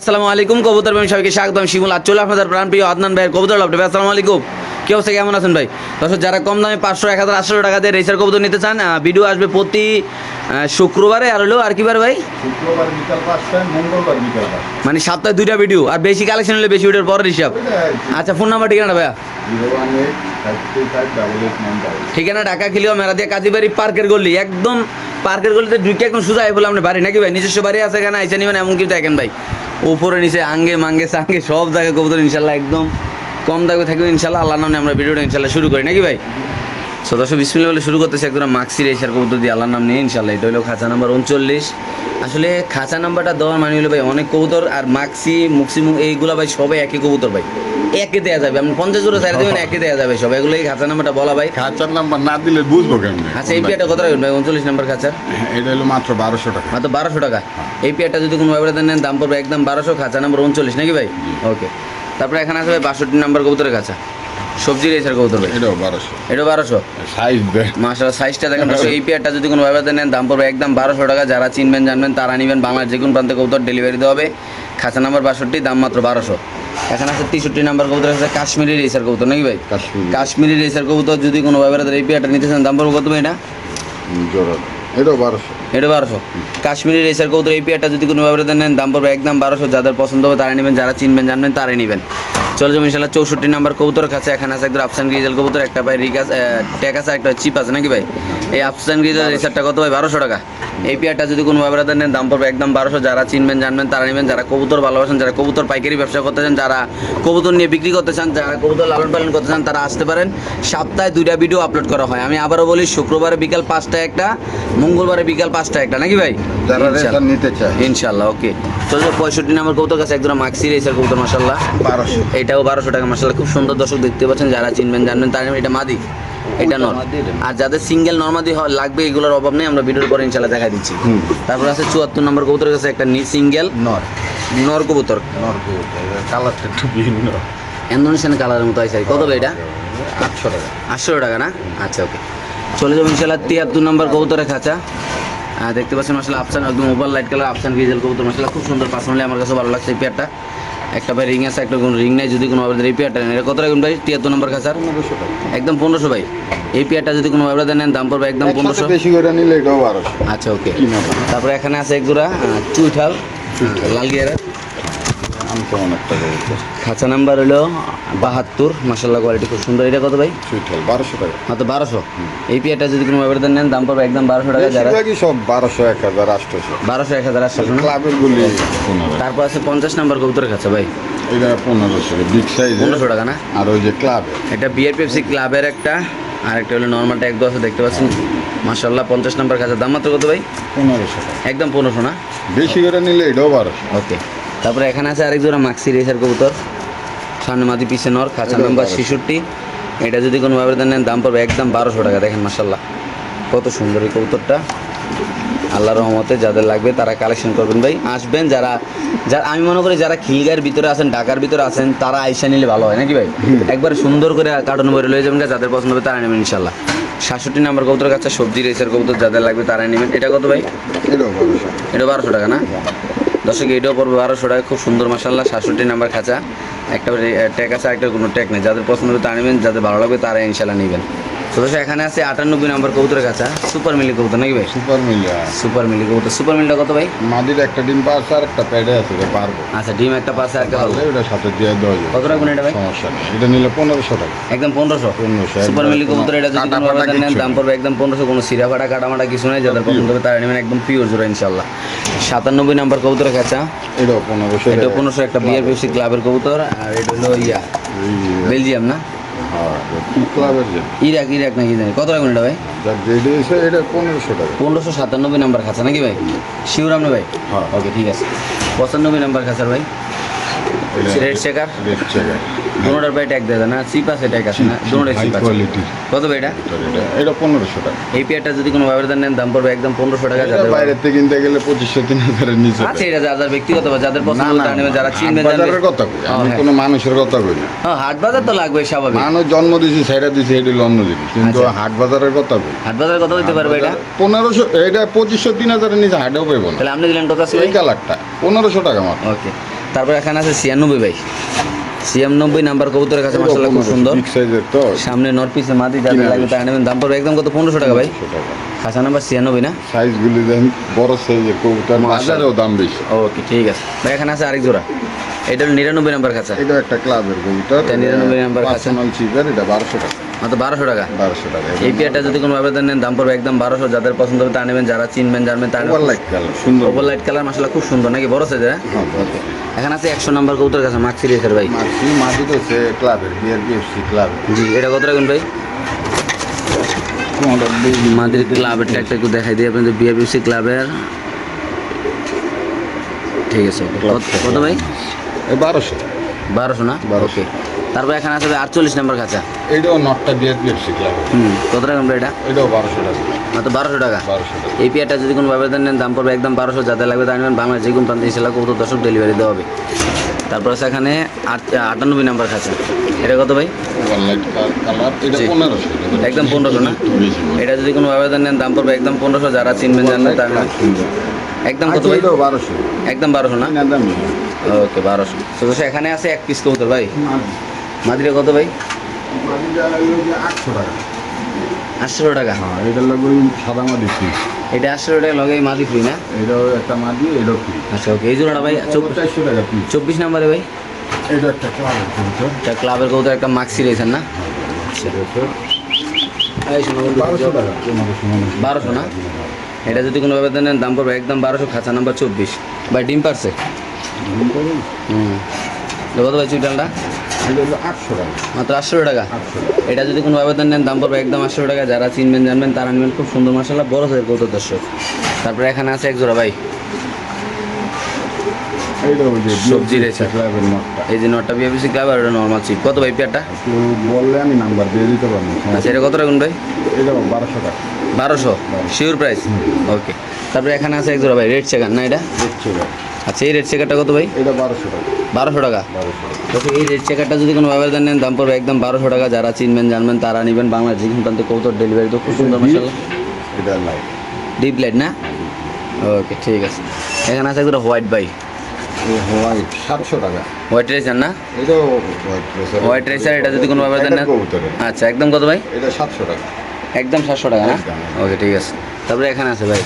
আসসালামু আলাইকুম, কবুতর প্রেমী সবাইকে স্বাগতম। শিমুল আর চলে আপনাদের প্রাণ প্রিয় আদনান ভাইয়ের কবুতর লাভ আসসালামু আলাইকুম। কি অবস্থা কেমন আছেন ভাই? দর্শক যারা কম দামে পাঁচশো এক হাজার আটশো টাকা দিয়ে রেসার কবুতর নিতে চান ভিডিও আসবে প্রতি শুক্রবারে। আর হলো আর কি বার ভাই? মানে সপ্তাহে দুইটা ভিডিও আর বেশি কালেকশন হলে বেশি ভিডিওর পরের হিসাব। আচ্ছা ফোন নাম্বার ঠিকানা ভাইয়া? ঠিকানা ঢাকা খিলিও মেরাদিয়া কাজীবাড়ি পার্কের গলি। একদম পার্কের গলিতে ঢুকে একদম সোজা বলে আপনি বাড়ি নাকি ভাই? নিজস্ব বাড়ি আছে এখানে আইসা নিবেন এমন কিছু দেখেন ভাই। উপরে নিচে আঙ্গে মাঙ্গে সাঙ্গে সব জায়গায় কবুতর ইনশাল্লাহ একদম কম দামে থাকবে ইনশাল্লাহ আল্লাহ নামে আমরা ভিডিওটা ইনশাল্লাহ শুরু করি নাকি ভাই? সদস্য বিসমিল্লা বলে শুরু করতেছি একদম মাক্সি রেসার কবুতর দিয়ে আল্লাহর নাম নিয়ে ইনশাল্লাহ এটা হলো খাঁচা নাম্বার উনচল্লিশ। আসলে খাঁচা নাম্বারটা দেওয়ার মানে হলো ভাই অনেক কবুতর আর মাক্সি মুক্সি মুখ এইগুলা ভাই সবাই একই কবুতর ভাই। একে দেওয়া যাবে আপনি পঞ্চাশ জোড়া চাই দেবেন একে দেওয়া যাবে সব। এগুলোই খাঁচা নাম্বারটা বলা ভাই। খাঁচার নাম্বার না দিলে বুঝব কেমনি? আচ্ছা এই পেয়ারটা কত রাখবেন ভাই? উনচল্লিশ নাম্বার খাঁচার এটা হলো মাত্র বারোশো টাকা। মাত্র বারোশো টাকা। এই পেয়ারটা যদি কোনো ব্যবহার নেন দাম পড়বে একদম বারোশো খাঁচা নাম্বার উনচল্লিশ নাকি ভাই? ওকে। তারপরে এখানে আছে ভাই বাষট্টি নাম্বার কবুতরের খাঁচা সবজি রেসার কবুতর ভাই। এটাও বারোশো। এটা বারোশো? সাইজ মাসাল সাইজটা দেখেন এই পেয়ারটা যদি কোনো ব্যবহার নেন দাম পড়বে একদম বারোশো টাকা। যারা চিনবেন জানবেন তারা নেবেন বাংলার যে কোনো প্রান্তে কবুতর ডেলিভারি দেওয়া হবে। খাঁচা নাম্বার বাষট্টি দাম মাত্র বারোশো। এখানে আছে তেষট্টি নাম্বার কবুতর আছে কাশ্মীরি রেসার কবুতর নাকি ভাই? কাশ্মীরি। রেসার কবুতর যদি কোনো ব্যবহার এই পেয়ারটা নিতে চান দাম পড়বে কত ভাই এটা? এটাও কাশ্মীরি রেসার কবুতর এই পেয়ারটা যদি কোনো ব্যাপারে নেন, দাম পড়বে একদম বারোশো। যাদের পছন্দ হবে তারা নেবেন, যারা চিনবেন, জানবেন, তারাই নেবেন। চলে যাব ইনশাল্লাহ চৌষট্টি নাম্বার কবুতর কাছে। এখানে আছে একদম আফসান গ্রিজেল কবুতর একটা ভাই রিকাস ট্যাক আছে একটা চিপ আছে নাকি ভাই? এই আফসান গ্রিজেল রেসারটা কত ভাই? বারোশো টাকা। এই পেয়ারটা যদি কোনো ব্যবহার নেন দাম পড়বে একদম বারোশো। যারা চিনবেন জানবেন তারা নেবেন। যারা কবুতর ভালোবাসেন যারা কবুতর পাইকারি ব্যবসা করতে চান যারা কবুতর নিয়ে বিক্রি করতে চান যারা কবুতর লালন পালন করতে চান তারা আসতে পারেন। সপ্তাহে দুইটা ভিডিও আপলোড করা হয়। আমি আবারও বলি শুক্রবারে বিকাল পাঁচটা একটা মঙ্গলবারে বিকাল পাঁচটা একটা নাকি ভাই? ইনশাল্লাহ। ওকে চলো পঁয়ষট্টি নম্বর কবুতর কাছে একদম মাক্সি রেসার কবুতর মাসাল্লাহ বারোশো। এটাও বারোশো টাকা মাসাল্লাহ খুব সুন্দর দর্শক দেখতে পাচ্ছেন যারা চিনবেন জানবেন তার। এটা মাদি এটা নর। আর যাদের সিঙ্গেল নর্মাদি লাগবে এগুলোর অভাব নেই আমরা ভিডিওর পরে ইনশাল্লাহ দেখা দিচ্ছি। তারপর আছে চুয়াত্তর নম্বর কবুতরের কাছে একটা সিঙ্গেল নর। নর কবুতর। নর কালারটা একটু ভিন্ন। ইন্দোনেশিয়ান কালারের মতো আছে কত ভাই এটা? আটশো টাকা। আটশো টাকা না? আচ্ছা ওকে চলে যাব ইনশাল্লাহ তিয়াত্তর নম্বর কবুতরের খাঁচা। দেখতে পাচ্ছেন মাসাল আফসান একদম ওভার লাইট কালার আফসান গ্রিজেল কবুতর মাসাল খুব সুন্দর পার্সোনালি আমার কাছে ভালো লাগছে এই পেয়ারটা একটা ভাই রিং আছে একটা কোনো রিং নাই যদি কোনো আপনাদের এই পেয়ারটা নেন এটা কত রাখবেন ভাই? তিয়াত্তর নম্বর খাঁচার? একদম পনেরোশো ভাই। এই পেয়ারটা যদি কোনো আপনাদের নেন দাম পড়বে একদম পনেরোশো। বেশি করে নিলে এটাও বারোশো। আচ্ছা ওকে তারপরে এখানে আছে এক জোড়া চুইঠাল। লাল গিয়ারের। একটা কবুতর খাঁচা নাম্বার হলো বাহাত্তর। মাসাল্লাহ কোয়ালিটি খুব সুন্দর। এটা কত ভাই? সুইটাল বারোশো টাকা। মাত্র বারোশো? এই পেয়ারটা যদি কোনো ব্যাপারে নেন দাম পড়বে একদম বারোশো টাকা। যারা সব বারোশো এক হাজার আটশোশো বারোশো এক হাজার আটশো ক্লাবের গুলি তারপর আছে পঞ্চাশ নাম্বার কবুতরের কাছে ভাই। এটা পনেরোশো বিগ সাইজ পনেরোশো টাকা না? আর ওই যে ক্লাবে এটা বিআর পেপসি ক্লাবের একটা। আর একটা হলো নর্মালটা এক দু আছে দেখতে পাচ্ছেন? মাসাল্লাহ পঞ্চাশ নাম্বার কাছে দাম মাত্র কত ভাই? পনেরোশো একদম পনেরোশো না? বেশি করে নিলে এটাও বারোশো। ওকে তারপরে এখানে আছে আরেক জোড়া মাক্সি রেসার কবুতর। সামনে মাদি পিছে নর খাঁচা নাম্বার 1200 ছেষট্টি। এটা যদি কোনো ব্যবধান নেন দাম পড়বে একদম বারোশো টাকা। দেখেন মাসাল্লাহ কত সুন্দর এই কবুতরটা। আল্লাহ রহমতে যাদের লাগবে তারা কালেকশন করবেন ভাই। আসবেন যারা যারা আমি মনে করি যারা খিলগার ভিতরে আছেন ঢাকার ভিতরে আছেন তারা আইসা নিলে ভালো হয় নাকি ভাই? একবার সুন্দর করে কার্টন বই লয়ে যাবেন যাদের পছন্দ হবে তারা নেবেন ইনশাল্লাহ সাতষট্টি নাম্বার কবুতর কাছে সবজি রেসের কবুতর যাদের লাগবে তারা নেবেন। এটা কত ভাই? এটা বারোশো টাকা না? দর্শক, এটাও পড়বে বারোশো টাকা খুব সুন্দর মাসাল্লাহ সাতষট্টি নাম্বার খাঁচা। একটা ট্যাগ আছে একটা কোনো ট্যাগ নেই। যাদের পছন্দ হবে তা নেবেন যাদের ভালো লাগবে তারা ইনশাল্লাহ নেবেন। তো এখানে আছে আটানব্বই নাম্বার কবুতরের কাছা সুপার মিলি কবুতর নাকি ভাই? সুপার মিলিয়া সুপার মিলি কবুতর। সুপার মিলটা কত ভাই? মাদির একটা ডিম পাস আর একটা প্যাডে আছে এটা পারব। আচ্ছা ডিম একটা পাশে একটা ভালো পারলে ওটা সাথে দিয়ে দেওয়া যাবে। কত রাখবেন এটা ভাই? সমস্যা নেই। এটা নিলে পনেরোশো টাকা। একদম পনেরোশো? 1500 সুপার মিলি কবুতর এটা যদি কোনো ফাটা নেন দাম পড়বে একদম পনেরোশো কোনো সিরা ফাটা কাটামাটা কিছু নেই। যাদের পছন্দ হবে তারা নেবেন একদম পিওর জোড়া ইনশাল্লাহ সাতানব্বই নাম্বার কবুতরের কাছা এটাও পনেরোশো এটা পনেরোশো একটা বিয়ার পেপসি ক্লাবের কবুতর। আর এটা হলো ইয়া বেলজিয়াম না? হ্যাঁ, ক্লাবের যে ইরাক ইরাক নাকি জানি। কত রাখবেন এটা ভাই? এটা পনেরোশো টাকা। পনেরোশো সাতানব্বই নাম্বার খাঁচা নাকি ভাই? শিওর আপনি ভাই? হ্যাঁ। ওকে ঠিক আছে। পঁচানব্বই নাম্বার খাঁচার ভাই? রেড চেকার রেড চেকার দুটার ভাই ট্যাগ দেয় না সিপ আছে ট্যাগ আছে না সিপ আছে। কোয়ালিটির কত ভাই এটা? এটা পনেরোশো টাকা। এই পেয়ারটা যদি কোনো নেন দাম পড়বে একদম পনেরোশো টাকা যাদের বাইরের থেকে কিনতে গেলে পঁচিশশো তিন হাজারের নিচে। আচ্ছা এটা যাদের ব্যক্তিগত বা যাদের পছন্দ না তারা নেবেন যারা হাট চিনবেন বাজারের কথা কই আমি হ্যাঁ। কোনো মানুষের কথা কই না। হ্যাঁ হাট বাজার তো লাগবে স্বাভাবিক। মানুষ জন্ম দিয়েছে সেটা দিয়েছে এটি অন্য জিনিস। কিন্তু আচ্ছা। হাট বাজারের কথা কই? হাট বাজার কত হইতে পারবে এটা? পনেরোশো এটা পঁচিশশো তিন হাজারের নিচে হাটেও পাইব না। তাহলে আপনি দিলেন কত আছে এই কালারটা পনেরোশো টাকা মাত্র। ওকে তারপর এখানে আছে ছিয়ানব্বই ভাই। ছিয়ানব্বই নাম্বার কবুতরের কাছে মাসাল্লাহ খুব সুন্দর। তো সামনে নর পিসে মাদি যাদের লাগবে তারা নেবেন। দাম পড়বে একদম কত? পনেরোশো টাকা ভাই। খাসা নাম্বার ছিয়ানব্বই না? সাইজগুলি দেখেন বড় সাইজের কবুতর বাজারেও দাম বেশি। ওকে ঠিক আছে। ভাই এখানে আছে আরেক জোড়া। এটা হলো নিরানব্বই নাম্বার খাঁচা এটা একটা ক্লাবের কবুতর। 99 নাম্বার। পার্সোনাল চিপের এটা বারোশো টাকা। মাত্র বারোশো টাকা। বারোশো টাকা। এই পেয়ারটা যদি কোনো আবেদন নেন দাম পড়বে একদম বারোশো। যাদের পছন্দ হবে তা নেবেন যারা চিনবেন জানবেন তারা লাইট কালার সুন্দর। ওভার লাইট কালার মাসালা খুব সুন্দর। নাকি বড় সাইজের হ্যাঁ? হ্যাঁ, এখানে আছে একশো নাম্বার কবুতর কাছে মার্ক সিরিজের ভাই। মাছি মাটি তো সে ক্লাবের বিআর বিএফসি ক্লাব জি এটা কত রাখুন ভাই? মাদের ক্লাবেরটা একটা একটু দেখাই দিই আপনাদের বিআরবিসি ক্লাবের ঠিক আছে কত- ভাই? বারোশো। বারোশো না? 1200 ওকে তারপর এখানে আছে আটচল্লিশ নাম্বার কাঁচা এইটাও নটটা বিআর বিএফসি ক্লাবের হুম কত ভাই এটা? এটাও বারোশো টাকা। মাত্র বারোশো টাকা? বারোশো টাকা। এই পেয়ারটা যদি কোনো আবেদন নেন দাম পড়বে একদম বারোশো। যাতে লাগবে তা নেবেন। বাংলা যে কোনো প্রান্তে ইনশাল্লাহ কত দশক ডেলিভারি দেওয়া হবে। তারপর আছে এখানে আট আটানব্বই নাম্বার খাঁচা। এটা কত ভাই? একদম পনেরোশো না। এটা যদি কোনো আবেদন নেন দাম পড়বে একদম পনেরোশো। যারা চিনবেন জানবেন তার একদম কত আচ্ছা, ভাই বারোশো। একদম বারোশো না? না ওকে বারোশো। তো এখানে আছে এক পিস কবুতর ভাই। মাদিরা কত ভাই? আটশো টাকা। আটশো টাকা। হ্যাঁ এটার লাগে ওই সাদা মাদি ফ্রি। এটা আটশো টাকা লগে মাদি ফ্রি না? এটাও একটা মাদি এটাও ফ্রি। আচ্ছা ওকে এই জোড়াটা ভাই চারশো টাকা পিস চব্বিশ নাম্বারে ভাই? এটা একটা ক্লাবের কবুতর এটা ক্লাবের কবুতর একটা মাক্সি রয়েছেন না? শোনো বন্ধু, বারোশো না? এটা যদি কোনো আবেদন নেন দাম পড়বে একদম বারোশো খাঁচা নাম্বার চব্বিশ। ভাই ডিম পারছে? হুম। কত ভাই চুইটালটা? আটশো টাকা। মাত্র আটশো টাকা? এটা যদি কোনো আবেদন নেন দাম পড়বে একদম আটশো টাকা। যারা চিনবেন জানবেন তারা নেবেন। খুব সুন্দর মশলা বড় সাইজের কৌতুক দর্শক। তারপরে এখানে আছে এক জোড়া ভাই। সবজি রয়েছে। এই যে নটটা বিএফসি ক্লাব আর নর্মাল চিপ কত ভাই পেয়ারটা? বললে আমি নাম্বার দিয়ে দিতে পারব আচ্ছা এটা কত রাখুন ভাই? এটা বারোশো টাকা। বারোশো? শিওর প্রাইস ওকে তারপরে এখানে আছে এক জোড়া ভাই রেড চেকার না এটা? দেখছ আচ্ছা এই রেড চেকারটা কত ভাই? এটা বারোশো টাকা। বারোশো টাকা। বারোশো এই রেড চেকারটা যদি কোনো আবেদন নেন দাম পড়বে একদম বারোশো টাকা। যারা চিনবেন জানবেন তারা নেবেন। বাংলা যে কোনো প্রান্তে কৌতর ডেলিভারি তো খুব সুন্দর ডিপ লাইট না? ওকে ঠিক আছে। এখানে আছে একটা হোয়াইট বাই হোয়াইট সাতশো টাকা। হোয়াইট রেসার না? হোয়াইট রেসার এটা যদি কোনো আবেদন নেন আচ্ছা একদম কত ভাই? এটা সাতশো টাকা। একদম সাতশো টাকা না? ওকে ঠিক আছে। তারপরে এখানে আছে ভাই।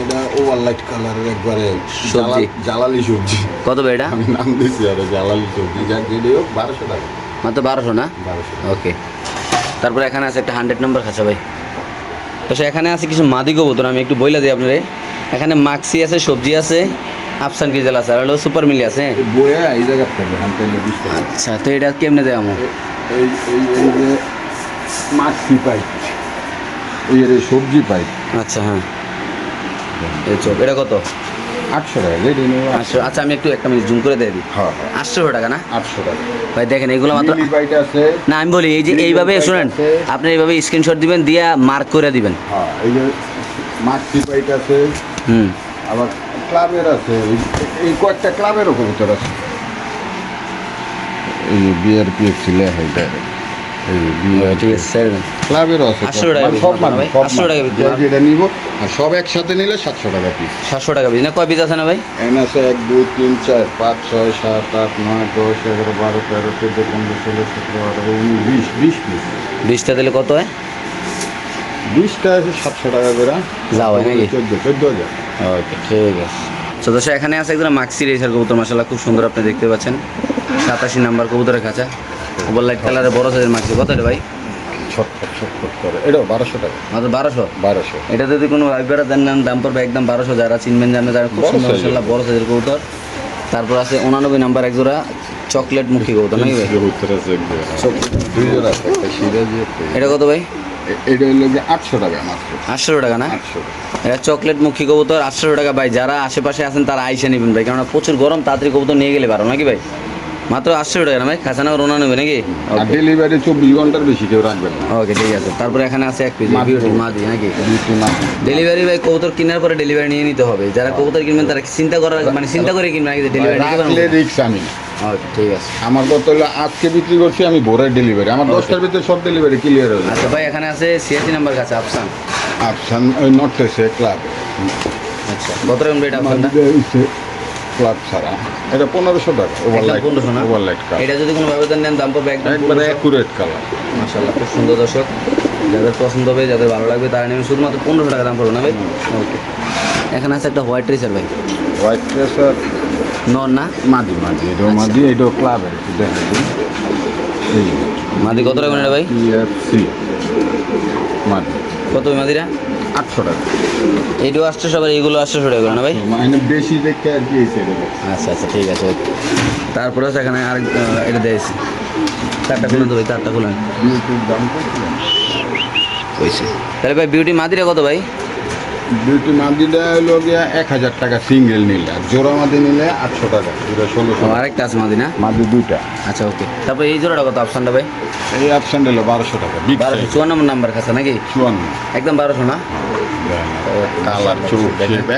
এটা ওভার লাইট কালারের একবারে সবজি। জালালি সবজি। কত এটা? আমি নাম দিচ্ছি আর জালালি সবজি। যা যেটাই হোক বারোশো টাকা। মাত্র বারোশো না? বারোশো ওকে তারপরে এখানে আছে একটা হান্ড্রেড নম্বর খাঁচা ভাই। সে এখানে আছে কিছু মাদি কবুতর আমি একটু বইলা দিই আপনারে। এখানে মাক্সি আছে সবজি আছে আফসান কিজেল আছে আর হলো সুপার মিলি আছে। বইয়ে এই আচ্ছা তো এটা কেমনে দেয় আমার এই এই যে মাছি পাই এই সবজি পাই আচ্ছা হ্যাঁ। এই চোখ এটা কত? আটশো টাকা রেডি নেব আটশো। আচ্ছা আমি একটু একটা মিনিট জুম করে দিয়ে দিই। হ্যাঁ আটশো টাকা না? আটশো টাকা। ভাই দেখেন এগুলো মাত্র না আমি বলি এই যে এইভাবে শুনেন আপনি এইভাবে স্ক্রিনশট দিবেন দিয়ে মার্ক করে দিবেন। হ্যাঁ এই যে মাছি পাইট আছে। হুম। আবার ক্লাবের আছে। এই- কয়েকটা ক্লাবেরও কবুতর আছে। এই যে বিআর পিএফসি লেখা এটা। ঠিক আছে ক্লাবেরও মানে সব মাত্র মাল ভাই? সব আটশো টাকা পিস। যেটা নিব আর সব একসাথে নিলে সাতশো টাকা পিস। সাতশো টাকা পিস। না কয় পিস আছে না ভাই? এখানে আছে এক দুই তিন চার পাঁচ ছয় সাত আট নয় দশ এগারো বারো তেরো চোদ্দ পনেরো ষোলো সতেরো আঠারো উনিশ বিশ বিশ পিস। বিশটা দিলে কত হয়? বিশটা আছে সাতশো টাকা করে। যাও হয় নাকি? চোদ্দ চোদ্দ হাজার। ওকে ঠিক আছে। তো দর্শক এখানে আছে একজন মাক্সি রেসার কবুতর মাসাল্লাহ খুব সুন্দর আপনি দেখতে পাচ্ছেন। সাতাশি নাম্বার কবুতরের কাছে ওভার লাইট কালারের বড় সাইজের মাক্সি। কত রে ভাই? বারোশো বারোশো? এটা যদি কোনো দেন দাম পড়বে একদম বারোশো। যারা চিনবেন যারা খুব বড় সুন্দর মাসাল্লাহ বড় সাইজের কবুতর। তারপর আছে উনানব্বই নাম্বার এক জোড়া চকলেট মুখী কবুতর নাকি ভাই? একটা এটা কত ভাই? এটা হলো আটশো টাকা আটশো টাকা না? এটা চকলেট মুখী কবুতর আটশো টাকা ভাই। যারা আশেপাশে আছেন তারা আইসে নেবেন ভাই। কেননা প্রচুর গরম তাড়াতাড়ি কবুতর নিয়ে গেলে পারো নাকি ভাই? মাত্র আটশো টাকা না ভাই? খাসানা রোনা নেবে নাকি? ডেলিভারি চব্বিশ ঘণ্টার বেশি কেউ রাখবেন ওকে ঠিক আছে। তারপরে এখানে আছে এক পিস মাদি। নাকি? ডেলিভারি ভাই কবুতর কেনার পরে ডেলিভারি নিয়ে নিতে হবে। যারা কবুতর কিনবেন তারা চিন্তা করার মানে চিন্তা করে কিনবেন নাকি ডেলিভারি রাখলে রিক্স আমি। ওকে ঠিক আছে। আমার কত হলো আজকে বিক্রি করছি আমি ভোরের ডেলিভারি আমার দশটার ভিতরে সব ডেলিভারি ক্লিয়ার যাবে। আচ্ছা ভাই এখানে আছে সিএসি নাম্বার কাছে আফসান আফসান ওই নট সে ক্লাব আচ্ছা কত রকম রেট আফসানটা ক্লাব ছাড়া। এটা পনেরোশো টাকা ওভারলাইট না? ওভারলাইট কালার এটা যদি কোনো ব্যবধান নেন দাম একদম একবারে অ্যাকুরেট কালার মাসাল্লাহ খুব সুন্দর দর্শক। যাদের পছন্দ হবে যাদের ভালো লাগবে তারা নেবেন শুধুমাত্র পনেরোশো টাকা দাম পড়বে না ভাই? ওকে এখানে আছে একটা হোয়াইট রেসার ভাই। হোয়াইট ট্রেসার নর না? মাদি মাদি। এটাও মাদি এটাও ক্লাবের দেখেন মাদি কত টাকা ভাই? মাদি। কত মাদিরা আটশো টাকা। এইটাও আসছে সবাই এইগুলো আসছে টাকা করে না ভাই? মানে বেশি দেখে আর কি আচ্ছা আচ্ছা ঠিক আছে। তারপরে সেখানে এখানে আরেক এটা দিয়েছি চারটা খুলে তো ভাই চারটা কত? কইছে তাহলে ভাই বিউটি মাদিরা কত ভাই? বিউটি মাদিটা হলো গিয়া এক হাজার টাকা সিঙ্গেল নিলে আর জোড়া মাদি নিলে আটশো টাকা দুটা ষোলোশো আরেকটা আছে মাদি না? মাদি দুইটা। আচ্ছা ওকে। তারপর এই জোড়াটা কত অপশানটা ভাই? এই অপশান হলো বারোশো টাকা বারোশো চুয়ান্ন নাম্বার কাছে নাকি? চুয়ান্ন। একদম বারোশো না? কালার চোখ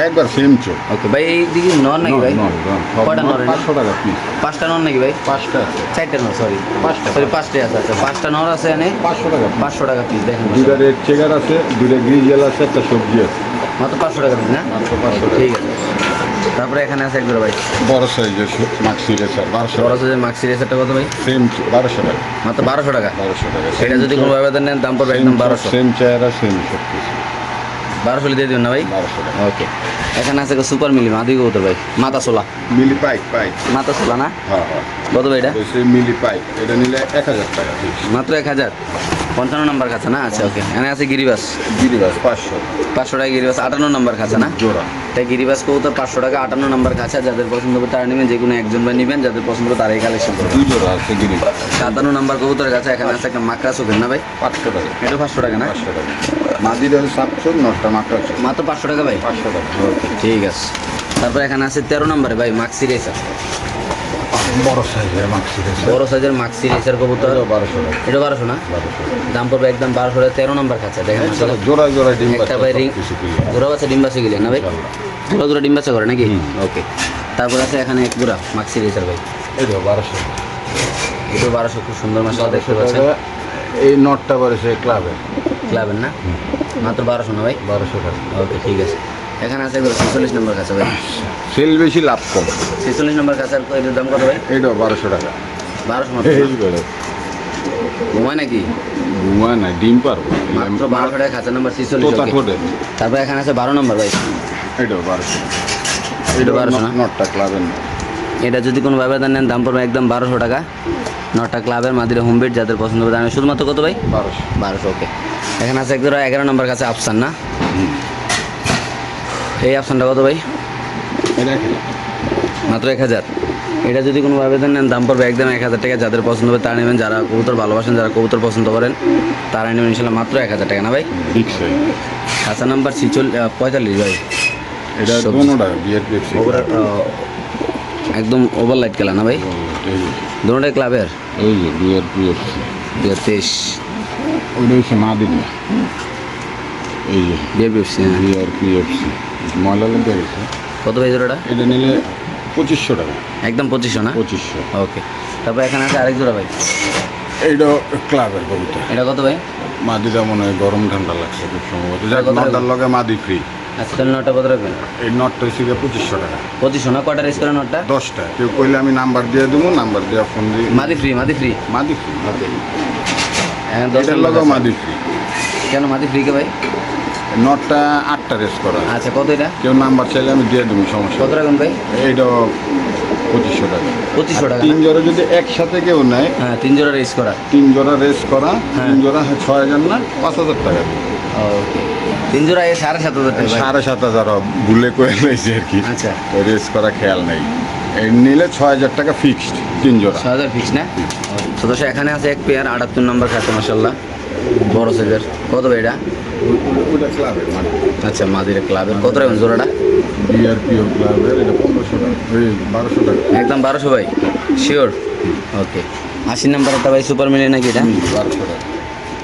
একবার সেম চোখ। ওকে ভাই এই দিকে নর নাকি ভাই? নন, নন, পাঁচশো টাকা পিস পাঁচটা নর নাকি ভাই? পাঁচটা আছে। চারটা নর সরি পাঁচটা। সরি পাঁচটাই আছে আচ্ছা পাঁচটা নর আছে এনে? পাঁচশো টাকা। পাঁচশো টাকা পিস দেখেন। দুইটা রেড চেকার আছে দুইটা গ্রিজেল আছে একটা সবজি আছে। মাত্র পাঁচশো টাকা পিস না? মাত্র পাঁচশো ঠিক আছে। তারপরে এখানে আছে একবার ভাই। বড় সাইজের মাক্সি রেসার বারোশো বড় সাইজের মাক্সি রেসারটা কত ভাই? সেম বারোশো টাকা। মাত্র বারোশো টাকা? বারোশো টাকা এটা যদি কোনো ব্যবধান নেন দাম পড়বে একদম বারোশো। সেম চেহারা সেম সব কিছু। বারোশো দিয়ে দেবেন না ভাই? বারোশো টাকা। ওকে এখানে আছে সুপার মিলি মাদি কবুতর ভাই। মাথা সোলা মিলি পাইক পাইক মাথা সোলা না? হ্যাঁ হ্যাঁ। কত ভাই এটা? মিলি পাইক এটা নিলে এক হাজার টাকা। মাত্র এক হাজার? পঞ্চান্ন নম্বর খাঁচা না? আচ্ছা ওকে এখানে আছে গিরিবাস। গিরিবাস পাঁচশো। পাঁচশো টাকা গিরিবাস আটান্ন নম্বর খাঁচা না? জোড়া। তাই গিরিবাস কবুতর পাঁচশো টাকা আটান্ন নম্বর খাঁচা যাদের পছন্দ হবে তারা নেবেন যে কোনো একজন ভাই নেবেন যাদের পছন্দ হবে তারাই কালেকশন করবেন দুই জোড়া আছে গিরিবাস। সাতান্ন নাম্বার কবুতরের কাছে এখানে আছে একটা মাকড়া চোখের না ভাই? পাঁচশো টাকা। এটা পাঁচশো টাকা না? পাঁচশো টাকা। হলো সাতশো নটা মাত্রা মাত্র পাঁচশো টাকা ভাই? পাঁচশো টাকা। ওকে ঠিক আছে। তারপর এখানে আছে তেরো নম্বরে ভাই মাক্সি রেসার। বড় সাইজের মাক্সি বড় সাইজের মাক্সি রেসার কবুতর। বারোশো এটা বারোশো না? দাম পড়বে একদম বারোশো তেরো নম্বর খাচ্ছে দেখেন জোড়া জোড়া ডিম ভাই রিং জোড়া বাচ্চা ডিম বাচ্চা গেলে না ভাই? জোড়া জোড়া ডিম বাচ্চা করে নাকি? ওকে তারপর আছে এখানে এক জোড়া মাক্সি রেসার ভাই। তো বারোশো। এটা বারোশো খুব সুন্দর মাসাল দেখতে পাচ্ছেন। এই নটটা বারোশো ক্লাবে ক্লাবের না? মাত্র বারোশো না ভাই? বারোশো টাকা। ওকে ঠিক আছে। এখানে আছে এগুলো ছেচল্লিশ নম্বর কাছে ভাই। সেল বেশি লাভ কম। ছেচল্লিশ নম্বর কাছে এটার দাম কত ভাই? এইটাও বারোশো টাকা। বারোশো ঘুমায় নাকি? ঘুমা না ডিম পারব। মাত্র বারোশো টাকা খাঁচা নাম্বার ছেচল্লিশ তারপর এখানে আছে বারো নম্বর ভাই। এটাও বারোশো। এটা বারোশো না? নটটা ক্লাবের। না এটা যদি কোনো ব্যবধান নেন দাম পড়বে একদম বারোশো টাকা। নটা ক্লাবের মাদিরা হোম বেড যাদের পছন্দ হবে দামে শুধুমাত্র কত ভাই? বারোশো। বারোশো ওকে এখানে আছে একদম এগারো নম্বর কাছে আফসান না? এই আফসানটা কত ভাই? মাত্র এক হাজার? এটা যদি কোনো আবেদন নেন দাম পড়বে একদম এক হাজার টাকা। যাদের পছন্দ হবে তারা নেবেন যারা কবুতর ভালোবাসেন যারা কবুতর পছন্দ করেন তারা নেবেন ইনশাল্লাহ মাত্র এক হাজার টাকা না ভাই? খাঁচা নাম্বার ছিচল পঁয়তাল্লিশ ভাই। একদম ওভার লাইট খেলা না ভাই? দুটাই ক্লাবের? তেইশ। ওইটা হচ্ছে মা দিদি এই বিএফসি বিয়ের পিএফসি ময়লা লেগে গেছে কত ভাই জোড়াটা এটা নিলে পঁচিশশো টাকা। একদম পঁচিশশো না? পঁচিশশো। ওকে তারপর এখানে আছে আরেক জোড়া ভাই। এইটা ক্লাবের কবিতা এটা কত ভাই? মাদিটা মনে হয় গরম ঠান্ডা লাগছে খুব সম্ভবত? নটার লগে মাদি ফ্রি আচ্ছা তাহলে নটা কত রাখবেন? এই নটটা হচ্ছে গিয়ে পঁচিশশো টাকা। পঁচিশশো না? কটা রেস করে নটটা? দশটা। কেউ কইলে আমি নাম্বার দিয়ে দেবো নাম্বার দেওয়া ফোন দিয়ে মাদি ফ্রি মাদি ফ্রি মাদি ফ্রি ওকে এখন দশ এটার নম্বর লগেও মাদি ফ্রি কেন মাদি ফ্রি কে ভাই? নটটা আটটা রেস করা। আচ্ছা কত এটা? কেউ নাম্বার চাইলে আমি দিয়ে দেবো সমস্যা কত রাখবেন ভাই? এইটাও পঁচিশশো টাকা। পঁচিশশো টাকা তিন জোড়া যদি একসাথে কেউ নেয় হ্যাঁ তিন জোড়া রেস করা। তিন জোড়া রেস করা হ্যাঁ। তিন জোড়া ছয় হাজার না পাঁচ হাজার টাকা। ওকে তিন জোড়া এই সাড়ে সাত হাজার টাকা সাড়ে সাত হাজার ভুলে কয়ে লাইছে আর কি। আচ্ছা। রেস করা খেয়াল নেই। এই নিলে ছয় হাজার টাকা ফিক্সড তিন জোড়া। ছ হাজার ফিক্স না? সদস্য এখানে আছে এক পেয়ার আটাত্তর নম্বর খাচ্ছে মাসাল্লাহ বড় সাইজের। কত ভাই এটা? আচ্ছা মাদিরা ক্লাবের। কত রাখবেন জোড়াটা? বিআরপিও ক্লাবের এটা পনেরোশো টাকা। বারোশো টাকা। একদম বারোশো ভাই? শিওর ওকে আশি নাম্বারটা ভাই সুপার মিলি নাকি এটা? বারোশো টাকা।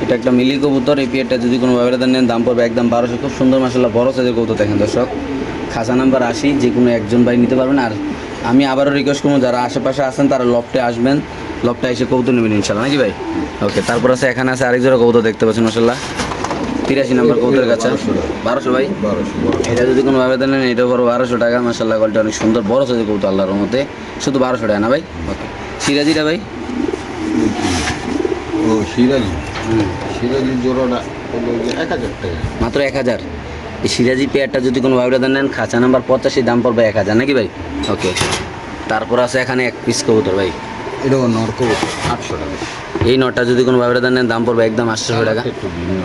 এটা একটা মিলি কবুতর এই পেয়ারটা যদি কোনো ব্যবধান নেন দাম পড়বে একদম বারোশো। খুব সুন্দর মাসাল্লাহ বড় সাইজের কবুতর দেখেন দর্শক। খাসা নাম্বার আশি যে কোনো একজন ভাই নিতে পারবেন। আর আমি আবারও রিকোয়েস্ট করব যারা আশেপাশে আছেন তারা লফটে আসবেন। লফটে এসে কবুতর নেবেন ইনশাল্লাহ নাকি ভাই? ওকে তারপর আছে এখানে আছে আরেক জোড়া কবুতর দেখতে পাচ্ছেন মাসাল্লাহ তিরাশি নম্বর কবুতরের কাছে বারোশো ভাই? এটা যদি কোনো ভাবে দেন এটা পড়ো বারোশো টাকা মাসাল্লাহ গলটা অনেক সুন্দর বড় সাইজের কবুতর আল্লাহর মতে শুধু বারোশো টাকা না ভাই? ওকে সিরাজিটা ভাই? ও সিরাজি। সিরাজি জোড়াটা এক হাজার টাকা। মাত্র এক হাজার। এই সিরাজি পেয়ারটা যদি কোনো দেন নেন খাঁচা নাম্বার পঁচাশি দাম পড়বে এক হাজার নাকি ভাই? ওকে তারপর আছে এখানে এক পিস কবুতর ভাই। এটাও নর্ক আটশো টাকা। এই নটটা যদি কোনো দেন নেন দাম পড়বে একদম আটশো টাকা। একটু ভিন্ন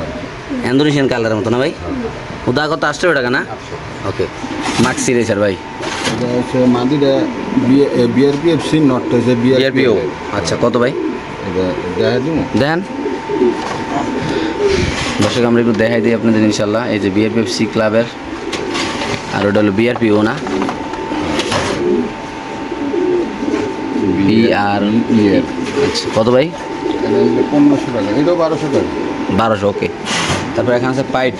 কালারের মতো না ভাই? ওদা কত? আটশো টাকা না? ওকে মাক্সি রেসার ভাই। এটা মাদিটা বিআরপিএফসি নটটা হচ্ছে বিআরপিও আচ্ছা কত ভাই? এটা দেন। দর্শক আমরা একটু দেখাই দিই আপনাদের ইনশাল্লাহ। এই যে বিআরপিএফসি ক্লাবের আর ওটা হলো বিআরপিও না? বিআর আচ্ছা কত ভাই? পনেরোশো টাকা এটাও বারোশো টাকা। বারোশো ওকে তারপর এখানে আছে পাইট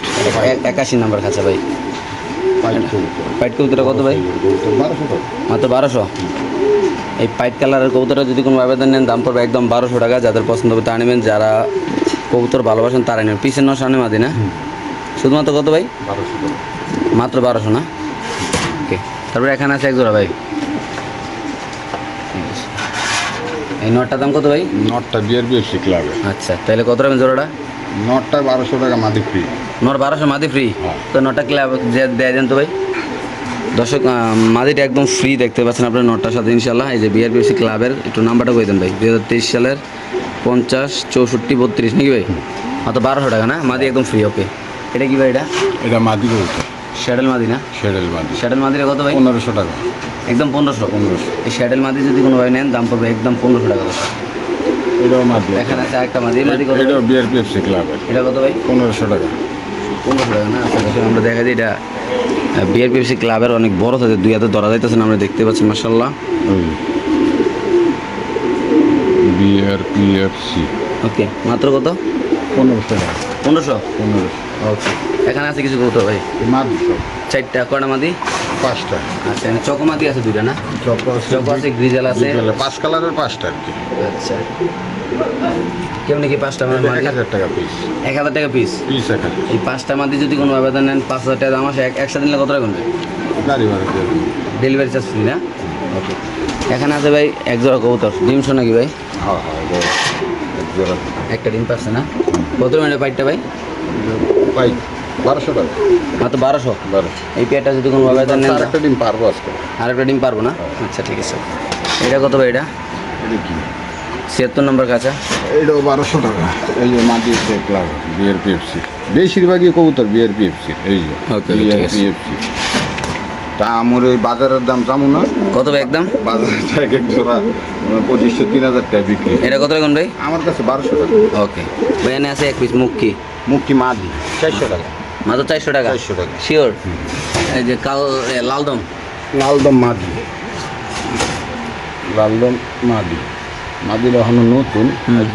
একাশি নাম্বার খাঁচা ভাই। পাইট কবুতর। কবুতরটা কত ভাই? মাত্র বারোশো? এই পাইট কালারের কবুতরটা যদি কোনো আবেদন নেন দাম পড়বে একদম বারোশো টাকা। যাদের পছন্দ হবে তারা নেবেন যারা কবুতর ভালোবাসেন তারা নেবেন। পিসের নয় সামনে মাদি না? শুধুমাত্র কত ভাই? মাত্র বারোশো না? ওকে তারপরে এখানে আছে এক জোড়া ভাই ঠিক আছে। এই নটটার দাম কত ভাই? নটটা বিআরপিএফসি ক্লাবে আচ্ছা তাহলে কত রাখবেন জোড়াটা? নটটা বারোশো টাকা মাদি ফ্রি নর বারোশো মাদি ফ্রি হ্যাঁ। তো নটা ক্লাব দেয় দেন তো ভাই? দর্শক মাদিটা একদম ফ্রি দেখতে পাচ্ছেন আপনার নটার সাথে ইনশাল্লাহ এই যে বিআরপিএসি ক্লাবের একটু নাম্বারটা কই দেন ভাই? দু হাজার তেইশ সালের পঞ্চাশ চৌষট্টি বত্রিশ নাকি ভাই? মাত্র বারোশো টাকা না? মাদি একদম ফ্রি ওকে এটা কি ভাই এটা? এটা মাদি কবুতর শ্যাডেল মাদি না? শেডেল মাদি শ্যাডেল মাদিটা কত ভাই? পনেরোশো টাকা। একদম পনেরোশো। পনেরোশো। এই শ্যাডেল মাদি যদি কোনো ভাই নেন দাম পড়বে একদম পনেরোশো টাকা। এটাও মাদি এখানে আছে একটা মাদি এই মাদি কত? ভাই? এটাও বিআরপিএফসি ক্লাবের এটা কত ভাই? পনেরোশো টাকা। পনেরোশো টাকা না? আচ্ছা আমরা দেখা এটা বিআরপিএফসি ক্লাবের অনেক বড় থাকে দুই হাতে ধরা যাইতেছেন আমরা দেখতে পাচ্ছি বিআরপিএফসি ওকে মাত্র কত? পনেরোশো টাকা। পনেরোশো? পনেরোশো। ওকে এখানে আছে কিছু কৌতো ভাই? মাদি চারটা কটা মাদি? পাঁচটা। আচ্ছা চকো মাদি আছে দুইটা না? চকো আছে গ্রিজাল আছে। পাঁচ কালারের পাঁচটা আর কি। আচ্ছা। কেমনি কি পাঁচটা মাদি? এক হাজার টাকা পিস এক হাজার টাকা পিস পিস এক হাজার। এই পাঁচটা মাদি যদি কোনো আবেদন নেন পাঁচ হাজার টাকা দাম আসে এক একসাথে নিলে কত টাকা নেবে গাড়ি ভাড়া ডেলিভারি চার্জ ফ্রি না? ওকে এখানে আছে ভাই এক জোড়া কবুতর। ডিম শো নাকি ভাই? হ্যাঁ হ্যাঁ একটা ডিম পাচ্ছে না? কত মিনিট ভাই? বারোশো টাকা মাত্র বারোশো? বারোশো। এই পেয়ারটা যদি কোনো আবেদন নেন। আর একটা ডিম পারব আজকে। আর একটা ডিম পারব না? আচ্ছা ঠিক আছে। এটা কত ভাই এটা? এটা কি? ছিয়াত্তর নম্বর কাছে এটাও বারোশো টাকা। এই যে মাটি ক্লাব বিআরপিএফসি বেশিরভাগই কবুতর বিআরপিএফসি এই যে। বিআরপিএফসি তা আমার ওই বাজারের দাম জামু না? কত ভাই একদম? বাজারে এক এক জোড়া পঁচিশশো তিন হাজার টাকা বিক্রি। এটা কত রাখুন ভাই? আমার কাছে বারোশো টাকা। ওকে। ভাই এনে আছে এক পিস মুক্কি। মুক্তি মাদি চারশো টাকা। মাত্র চারশো টাকা? চারশো টাকা। শিওর এই যে কাল লালদম? লালদম মাদি লালদম মাদি মাদিটা এখনও নতুন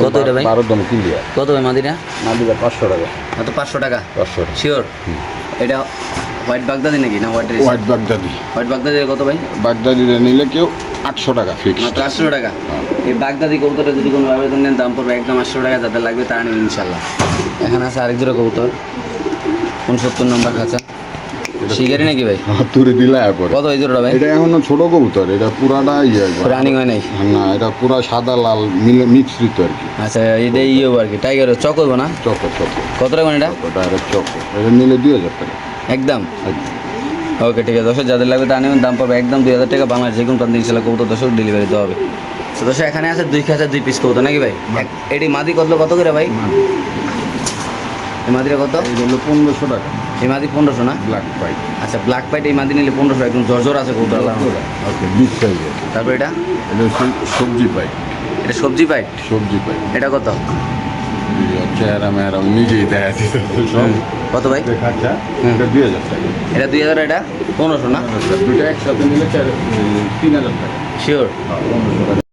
কত এটা ভাই? বারো দম ক্লিয়ার কত ভাই মাদিটা মাদিটা পাঁচশো টাকা। মাত্র পাঁচশো টাকা? পাঁচশো শিওর এটা হোয়াইট বাগদাদি নাকি না হোয়াইট হোয়াইট বাগদাদি। হোয়াইট বাগদাদি কত ভাই? বাগদাদিটা নিলে কেউ আটশো টাকা ফিক্স মাত্র আটশো টাকা? এই বাগদাদি কবুতরটা যদি কোনো আবেদন নেন দাম পড়বে একদম আটশো টাকা যাদের লাগবে তারা নেবেন ইনশাল্লাহ এখানে আছে আরেক জোড়া কবুতর। উনসত্তর নম্বর খাঁচা। শিকারি নাকি ভাই? তুলে দিলে পরে। কত এই জোড়া ভাই? এটা এখনও ছোট কবুতর এটা পুরাটা ইয়ে রানিং হয় নাই? না এটা পুরা সাদা লাল মিলে মিশ্রিত আর কি। আচ্ছা এটা ইয়ে আর কি টাইগার চক হইব না? চকো চকো কত টাকা এটা? ডাইরেক্ট চকো এটা নিলে দুই হাজার টাকা। একদম? ওকে ঠিক আছে। দর্শক যাদের লাগবে তা নেবেন দাম পাবে একদম দুই হাজার টাকা। বাংলাদেশ যে কোনো প্রান্তে ইনশাল্লাহ কবুতর দর্শক ডেলিভারি দেওয়া হবে। তো দর্শক এখানে আছে দুই খাঁচা দুই পিস কবুতর নাকি ভাই? এটি মাদি কত কত করে ভাই? এই কত? হলো পনেরোশো টাকা। এই মাদি পনেরোশো না? ব্ল্যাক পাইপ আচ্ছা ব্ল্যাক পাইট এই মাদি নিলে পনেরোশো একদম জর্জর আছে আল্লাহর ওকে বিগ সাইজের তারপর এটা? এটা সবজি পাইপ এটা সবজি পাইট? সবজি পাইপ এটা কত? চেহারা মেহারা নিজেই দেখা দিতে কত ভাই। এটা দুই হাজার টাকা। এটা দুই হাজার এটা পনেরোশো না? দুটো একসাথে নিলে চার তিন হাজার টাকা। শিওর হ্যাঁ, টাকা।